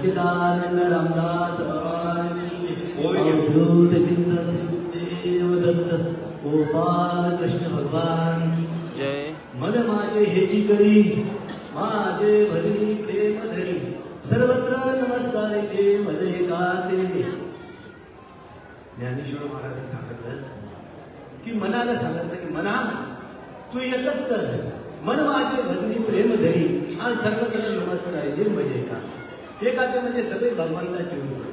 सचिदानंद रामदास. अवधूत चिंतन देव दत्त गोपाल कृष्ण भगवान जय। मन माझे हेची करी माझे भरी प्रेम धरी सर्वत्र नमस्कार जे मजे गाते ज्ञानेश्वर महाराजांनी सांगितलं की मनाला सांगितलं की मना तू एकच कर. मन माझे भजनी प्रेम धरी आणि सर्वत्र नमस्कार जे मजे का एकाचे म्हणजे सगळे भगवंताची रूप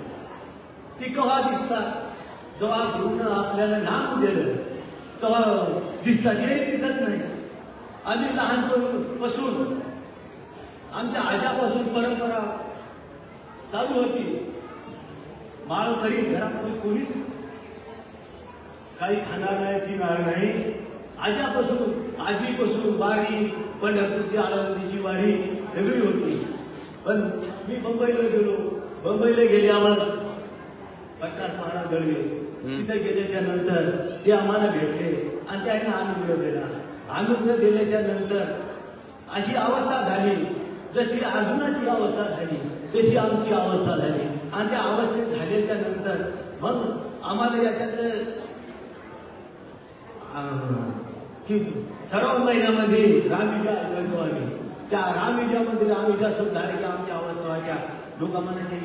ती केव्हा दिसतात? जेव्हा गुरुनं आपल्याला नाम दिलं तेव्हा दिसतात. हे दिसत नाही. आम्ही लहानपणापासून आमच्या आजापासून परंपरा चालू होती. माळकरी घरामध्ये कोणीच काही खाणार नाही पिणार नाही. आजापासून आजीपासून वारी पंढरपूरची आळंदीची वारी वेगळी होती. पण मी मुंबईला गेलो. मुंबईला गेल्यावर प्रकाश महाराज गडवे तिथे गेल्याच्यानंतर ते आम्हाला भेटले. आणि त्यांना अनुग्रह दिला अनुग्रह दिल्याच्या नंतर अशी अवस्था झाली. जशी अर्जुनाची अवस्था झाली तशी आमची अवस्था झाली. आणि त्या अवस्थेत झाल्याच्यानंतर मग आम्हाला याच्यातलं अं, की सर्व महिन्यामध्ये करतो आम्ही. त्या रामविजामध्ये रामविजा सुद्धा झाले की आमच्या अवस्थाच्या व्हायच्या लोक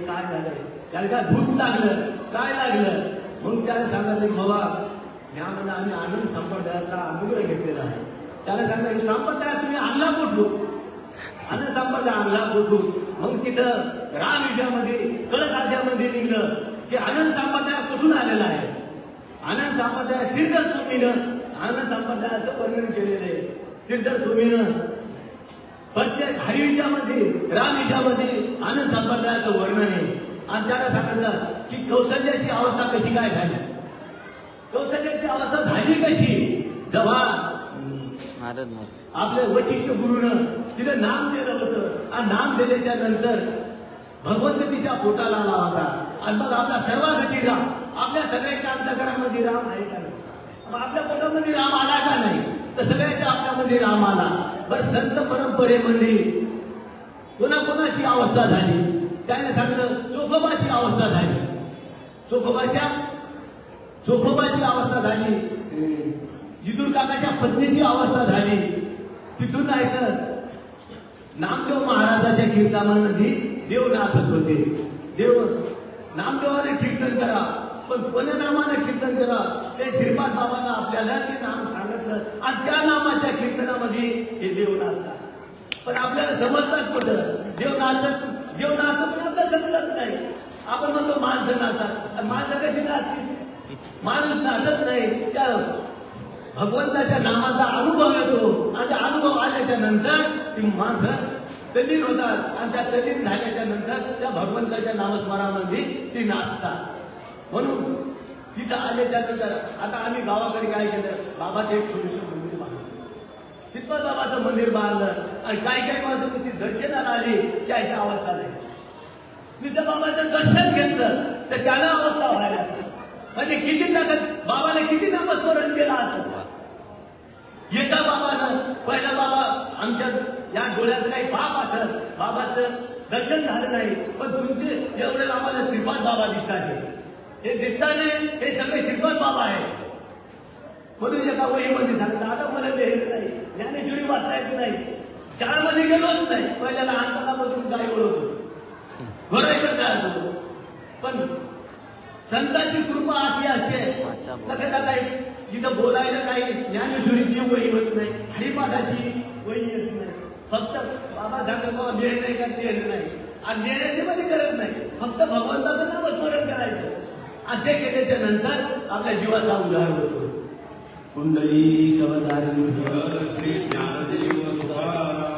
काय झालं? त्याला काय भूत लागलं? काय लागलं? मग त्याला सांगायचं बाबा यामध्ये आम्ही आनंद संप्रदायाचा अनुग्रह घेतलेला आहे. त्याला सांगायचं संप्रदाय तुम्ही आणला कुठलो आनंद संप्रदाय आणला कुठलो मग तिथं रामविजामध्ये कळसाध्यामध्ये निघलं. की आनंद संप्रदाय कुठून आलेला आहे. आनंद संप्रदाय सिद्ध स्वामीनं आनंद संप्रदायाचं वर्णन केलेलं आहे. सिद्ध स्वामीनं प्रत्येक हरिविजामध्ये रामविजामध्ये आनंद संप्रदायाचं वर्णन आहे. आणि त्याला सांगितलं की कौशल्याची अवस्था कशी काय झाली? कौशल्याची अवस्था झाली कशी? जेव्हा आपल्या वशिष्ठ गुरुनं तिला नाम दिलं होतं. आणि नाम दिल्याच्या नंतर भगवंत तिच्या पोटाला आला होता. आणि मग आपला सर्वांसाठी राम. आपल्या सगळ्याच्या अंतकरामध्ये राम आहे का नाही? मग आपल्या पोटामध्ये राम आला का नाही? तर सगळ्याच्या आपल्यामध्ये राम आला. बरं संत परंपरेमध्ये कोणाकोणाची अवस्था झाली? त्याने सांगितलं चोखोबाची अवस्था झाली. चोखोबाच्या चोखोबाची अवस्था झाली. जिदूर काकाच्या पत्नीची अवस्था झाली. तिथून नाही तर नामदेव महाराजाच्या कीर्तनामध्ये देव नाचत होते. देव नामदेवाने कीर्तन करा. पण कोण्या कीर्तन केलं. ते श्रीपाद बाबांना आपल्याला ते नाम सांगितलं. आणि त्या नामाच्या कीर्तनामध्ये हे देव नाचतात. पण आपल्याला समजतात कुठं? देव नाचत देव नाचत पण आपल्याला समजत नाही. आपण म्हणतो माणसं नाचतात. आणि माणसं कशी नाचतील? माणूस नाचत नाही. त्या भगवंताच्या नामाचा अनुभव येतो. आणि त्या अनुभव आल्याच्यानंतर ती माणसं तलीन होतात. आणि त्या तलीन झाल्याच्यानंतर त्या भगवंताच्या नामस्मरामध्ये ती नाचतात. म्हणून तिथं आल्याच्यानंतर आता आम्ही गावाकडे काय केलं? बाबाचं एक छोटंसं मंदिर बांधलं. तिथं बाबाचं मंदिर बांधलं. आणि काय काय माणसं ती दर्शनाला आली त्याची अवस्था नाही तिथं बाबाचं दर्शन घेतलं तर त्याला अवस्था व्हायला म्हणजे किती ताकद बाबाला किती नामस्मरण केलं असं? येता बाबानं पहिला बाबा आमच्या या डोळ्यात काही पाप असत बाबाचं दर्शन झालं नाही. पण तुमचे एवढे आम्हाला श्रीपाद बाबा दिसतात हे दिसताने हे सगळे श्रीपाद बाबा आहे. म्हणून एका वहीमध्ये सांगतात आता मला येत नाही. ज्ञानेश्वरी वाचता येत नाही. शाळेमध्ये गेलोच नाही. पहिल्या लहानपणापासून गाई ओळखतो. घोरायचं काय असतो पण संतांची कृपा अशी असते. लक्षात काही जिथं बोलायला काही ज्ञानेश्वरीची वही होत नाही. हरिपाठाची वही येत नाही. फक्त बाबा सांगत बाबा देह नाही का देह नाही. आणि देण्याची मध्ये गरज नाही. फक्त भगवंताचं नामस्मरण करायचं. आणि केल्याच्यानंतर आपल्या जीवाचा उद्धार होतो. कुंडली कवदारी श्री ज्ञानदेव तुकाराम